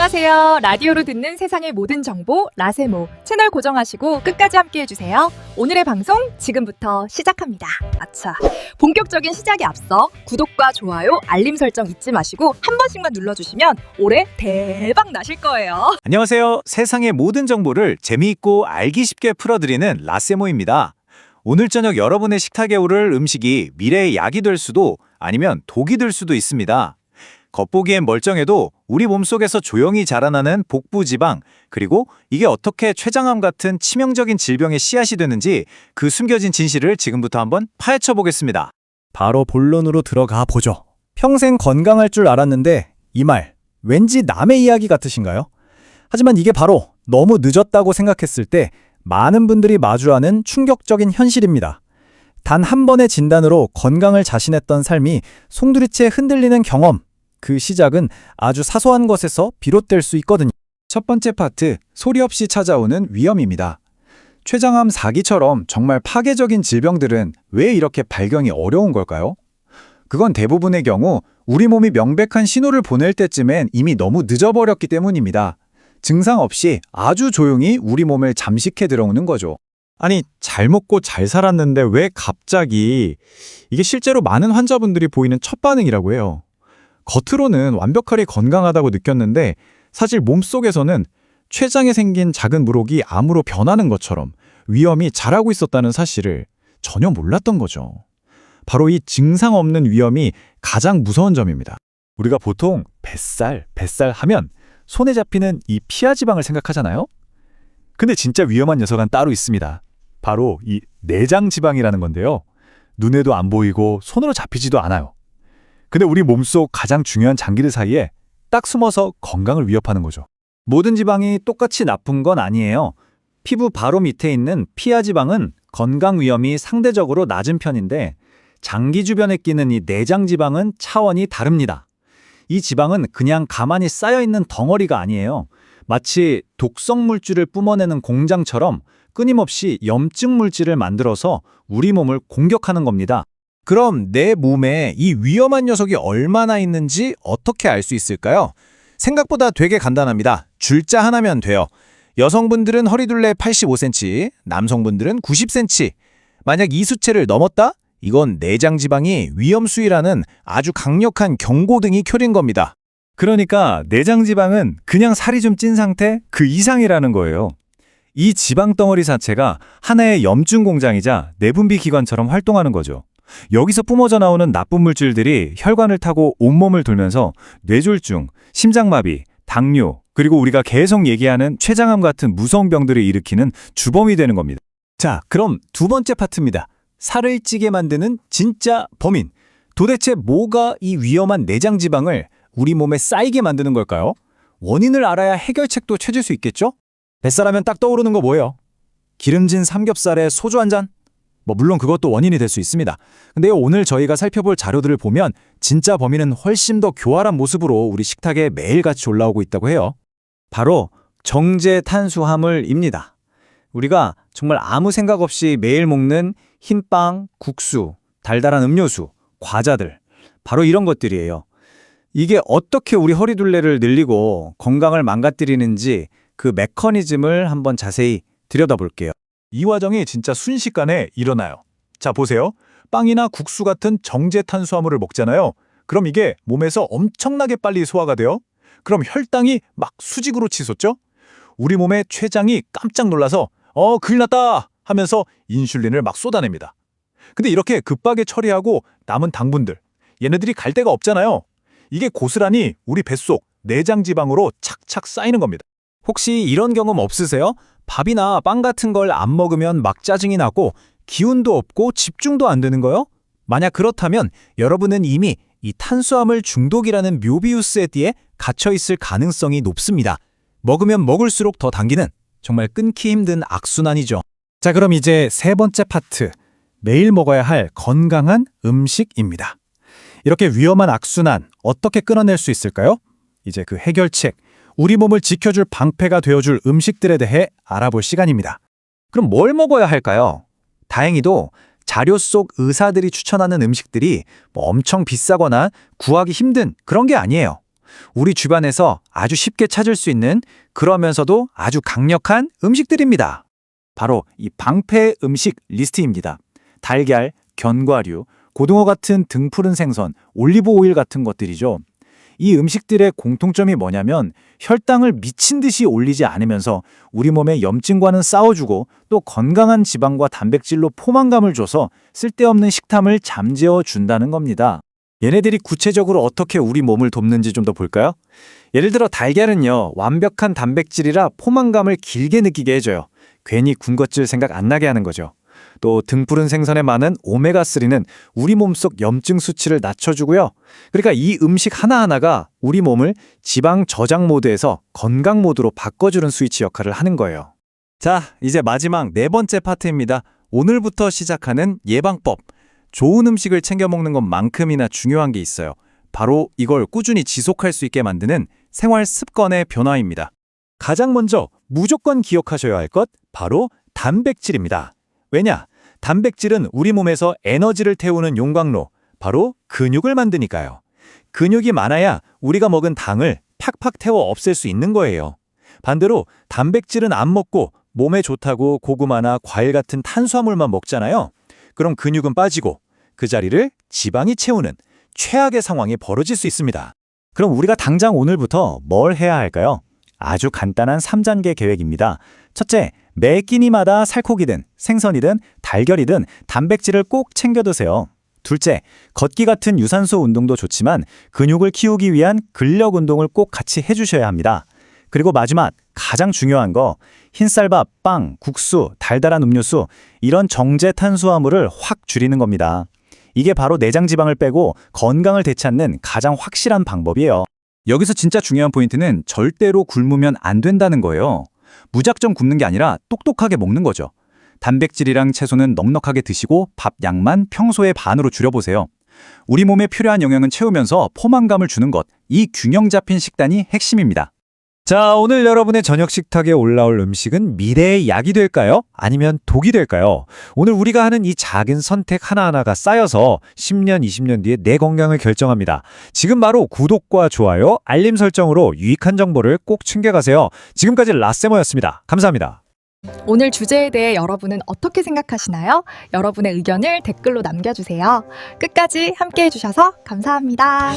안녕하세요. 라디오로 듣는 세상의 모든 정보 라세모 채널 고정하시고 끝까지 함께 해주세요. 오늘의 방송 지금부터 시작합니다. 아차. 본격적인 시작에 앞서 구독과 좋아요, 알림 설정 잊지 마시고 한 번씩만 눌러주시면 올해 대박 나실 거예요. 안녕하세요. 세상의 모든 정보를 재미있고 알기 쉽게 풀어드리는 라세모입니다. 오늘 저녁 여러분의 식탁에 오를 음식이 미래의 약이 될 수도 아니면 독이 될 수도 있습니다. 겉보기엔 멀쩡해도 우리 몸속에서 조용히 자라나는 복부 지방, 그리고 이게 어떻게 췌장암 같은 치명적인 질병의 씨앗이 되는지 그 숨겨진 진실을 지금부터 한번 파헤쳐 보겠습니다. 바로 본론으로 들어가 보죠. 평생 건강할 줄 알았는데 이 말 왠지 남의 이야기 같으신가요? 하지만 이게 바로 너무 늦었다고 생각했을 때 많은 분들이 마주하는 충격적인 현실입니다. 단 한 번의 진단으로 건강을 자신했던 삶이 송두리째 흔들리는 경험. 그 시작은 아주 사소한 것에서 비롯될 수 있거든요. 첫 번째 파트, 소리 없이 찾아오는 위험입니다. 췌장암 4기처럼 정말 파괴적인 질병들은 왜 이렇게 발견이 어려운 걸까요? 그건 대부분의 경우 우리 몸이 명백한 신호를 보낼 때쯤엔 이미 너무 늦어버렸기 때문입니다. 증상 없이 아주 조용히 우리 몸을 잠식해 들어오는 거죠. 아니, 잘 먹고 잘 살았는데 왜 갑자기 이게 실제로 많은 환자분들이 보이는 첫 반응이라고 해요. 겉으로는 완벽하게 건강하다고 느꼈는데 사실 몸속에서는 췌장에 생긴 작은 물혹이 암으로 변하는 것처럼 위험이 자라고 있었다는 사실을 전혀 몰랐던 거죠. 바로 이 증상 없는 위험이 가장 무서운 점입니다. 우리가 보통 뱃살, 뱃살 하면 손에 잡히는 이 피하 지방을 생각하잖아요? 근데 진짜 위험한 녀석은 따로 있습니다. 바로 이 내장 지방이라는 건데요. 눈에도 안 보이고 손으로 잡히지도 않아요. 근데 우리 몸속 가장 중요한 장기들 사이에 딱 숨어서 건강을 위협하는 거죠. 모든 지방이 똑같이 나쁜 건 아니에요. 피부 바로 밑에 있는 피하 지방은 건강 위험이 상대적으로 낮은 편인데 장기 주변에 끼는 이 내장 지방은 차원이 다릅니다. 이 지방은 그냥 가만히 쌓여 있는 덩어리가 아니에요. 마치 독성 물질을 뿜어내는 공장처럼 끊임없이 염증 물질을 만들어서 우리 몸을 공격하는 겁니다. 그럼 내 몸에 이 위험한 녀석이 얼마나 있는지 어떻게 알 수 있을까요? 생각보다 되게 간단합니다. 줄자 하나면 돼요. 여성분들은 허리둘레 85cm, 남성분들은 90cm. 만약 이 수치를 넘었다? 이건 내장 지방이 위험 수위라는 아주 강력한 경고등이 켜린 겁니다. 그러니까 내장 지방은 그냥 살이 좀 찐 상태 그 이상이라는 거예요. 이 지방 덩어리 자체가 하나의 염증 공장이자 내분비 기관처럼 활동하는 거죠. 여기서 뿜어져 나오는 나쁜 물질들이 혈관을 타고 온몸을 돌면서 뇌졸중, 심장마비, 당뇨, 그리고 우리가 계속 얘기하는 췌장암 같은 무서운 병들을 일으키는 주범이 되는 겁니다. 자, 그럼 두 번째 파트입니다. 살을 찌게 만드는 진짜 범인. 도대체 뭐가 이 위험한 내장 지방을 우리 몸에 쌓이게 만드는 걸까요? 원인을 알아야 해결책도 찾을 수 있겠죠? 뱃살하면 딱 떠오르는 거 뭐예요? 기름진 삼겹살에 소주 한 잔? 뭐 물론 그것도 원인이 될 수 있습니다. 근데 오늘 저희가 살펴볼 자료들을 보면 진짜 범인은 훨씬 더 교활한 모습으로 우리 식탁에 매일같이 올라오고 있다고 해요. 바로 정제 탄수화물입니다. 우리가 정말 아무 생각 없이 매일 먹는 흰빵, 국수, 달달한 음료수, 과자들 바로 이런 것들이에요. 이게 어떻게 우리 허리둘레를 늘리고 건강을 망가뜨리는지 그 메커니즘을 한번 자세히 들여다볼게요. 이 과정이 진짜 순식간에 일어나요. 자, 보세요. 빵이나 국수 같은 정제 탄수화물을 먹잖아요. 그럼 이게 몸에서 엄청나게 빨리 소화가 돼요. 그럼 혈당이 막 수직으로 치솟죠? 우리 몸의 췌장이 깜짝 놀라서 어, 큰일 났다 하면서 인슐린을 막 쏟아냅니다. 근데 이렇게 급하게 처리하고 남은 당분들, 얘네들이 갈 데가 없잖아요. 이게 고스란히 우리 뱃속 내장 지방으로 착착 쌓이는 겁니다. 혹시 이런 경험 없으세요? 밥이나 빵 같은 걸 안 먹으면 막 짜증이 나고 기운도 없고 집중도 안 되는 거요? 만약 그렇다면 여러분은 이미 이 탄수화물 중독이라는 묘비우스의 띠에 갇혀 있을 가능성이 높습니다. 먹으면 먹을수록 더 당기는 정말 끊기 힘든 악순환이죠. 자, 그럼 이제 세 번째 파트. 매일 먹어야 할 건강한 음식입니다. 이렇게 위험한 악순환 어떻게 끊어낼 수 있을까요? 이제 그 해결책, 우리 몸을 지켜줄 방패가 되어줄 음식들에 대해 알아볼 시간입니다. 그럼 뭘 먹어야 할까요? 다행히도 자료 속 의사들이 추천하는 음식들이 뭐 엄청 비싸거나 구하기 힘든 그런 게 아니에요. 우리 주변에서 아주 쉽게 찾을 수 있는 그러면서도 아주 강력한 음식들입니다. 바로 이 방패 음식 리스트입니다. 달걀, 견과류, 고등어 같은 등푸른 생선, 올리브 오일 같은 것들이죠. 이 음식들의 공통점이 뭐냐면 혈당을 미친 듯이 올리지 않으면서 우리 몸의 염증과는 싸워주고 또 건강한 지방과 단백질로 포만감을 줘서 쓸데없는 식탐을 잠재워 준다는 겁니다. 얘네들이 구체적으로 어떻게 우리 몸을 돕는지 좀 더 볼까요? 예를 들어 달걀은요, 완벽한 단백질이라 포만감을 길게 느끼게 해줘요. 괜히 군것질 생각 안 나게 하는 거죠. 또 등푸른 생선에 많은 오메가3는 우리 몸속 염증 수치를 낮춰주고요. 그러니까 이 음식 하나하나가 우리 몸을 지방 저장 모드에서 건강 모드로 바꿔주는 스위치 역할을 하는 거예요. 자, 이제 마지막 네 번째 파트입니다. 오늘부터 시작하는 예방법. 좋은 음식을 챙겨 먹는 것만큼이나 중요한 게 있어요. 바로 이걸 꾸준히 지속할 수 있게 만드는 생활 습관의 변화입니다. 가장 먼저 무조건 기억하셔야 할 것 바로 단백질입니다. 왜냐? 단백질은 우리 몸에서 에너지를 태우는 용광로, 바로 근육을 만드니까요. 근육이 많아야 우리가 먹은 당을 팍팍 태워 없앨 수 있는 거예요. 반대로 단백질은 안 먹고 몸에 좋다고 고구마나 과일 같은 탄수화물만 먹잖아요. 그럼 근육은 빠지고 그 자리를 지방이 채우는 최악의 상황이 벌어질 수 있습니다. 그럼 우리가 당장 오늘부터 뭘 해야 할까요? 아주 간단한 3단계 계획입니다. 첫째, 매 끼니마다 살코기든 생선이든 달걀이든 단백질을 꼭 챙겨 드세요. 둘째, 걷기 같은 유산소 운동도 좋지만 근육을 키우기 위한 근력 운동을 꼭 같이 해주셔야 합니다. 그리고 마지막, 가장 중요한 거, 흰쌀밥, 빵, 국수, 달달한 음료수, 이런 정제 탄수화물을 확 줄이는 겁니다. 이게 바로 내장 지방을 빼고 건강을 되찾는 가장 확실한 방법이에요. 여기서 진짜 중요한 포인트는 절대로 굶으면 안 된다는 거예요. 무작정 굶는 게 아니라 똑똑하게 먹는 거죠. 단백질이랑 채소는 넉넉하게 드시고 밥 양만 평소의 반으로 줄여보세요. 우리 몸에 필요한 영양은 채우면서 포만감을 주는 것, 이 균형 잡힌 식단이 핵심입니다. 자, 오늘 여러분의 저녁 식탁에 올라올 음식은 미래의 약이 될까요? 아니면 독이 될까요? 오늘 우리가 하는 이 작은 선택 하나하나가 쌓여서 10년, 20년 뒤에 내 건강을 결정합니다. 지금 바로 구독과 좋아요, 알림 설정으로 유익한 정보를 꼭 챙겨가세요. 지금까지 라세모였습니다. 감사합니다. 오늘 주제에 대해 여러분은 어떻게 생각하시나요? 여러분의 의견을 댓글로 남겨주세요. 끝까지 함께 해주셔서 감사합니다.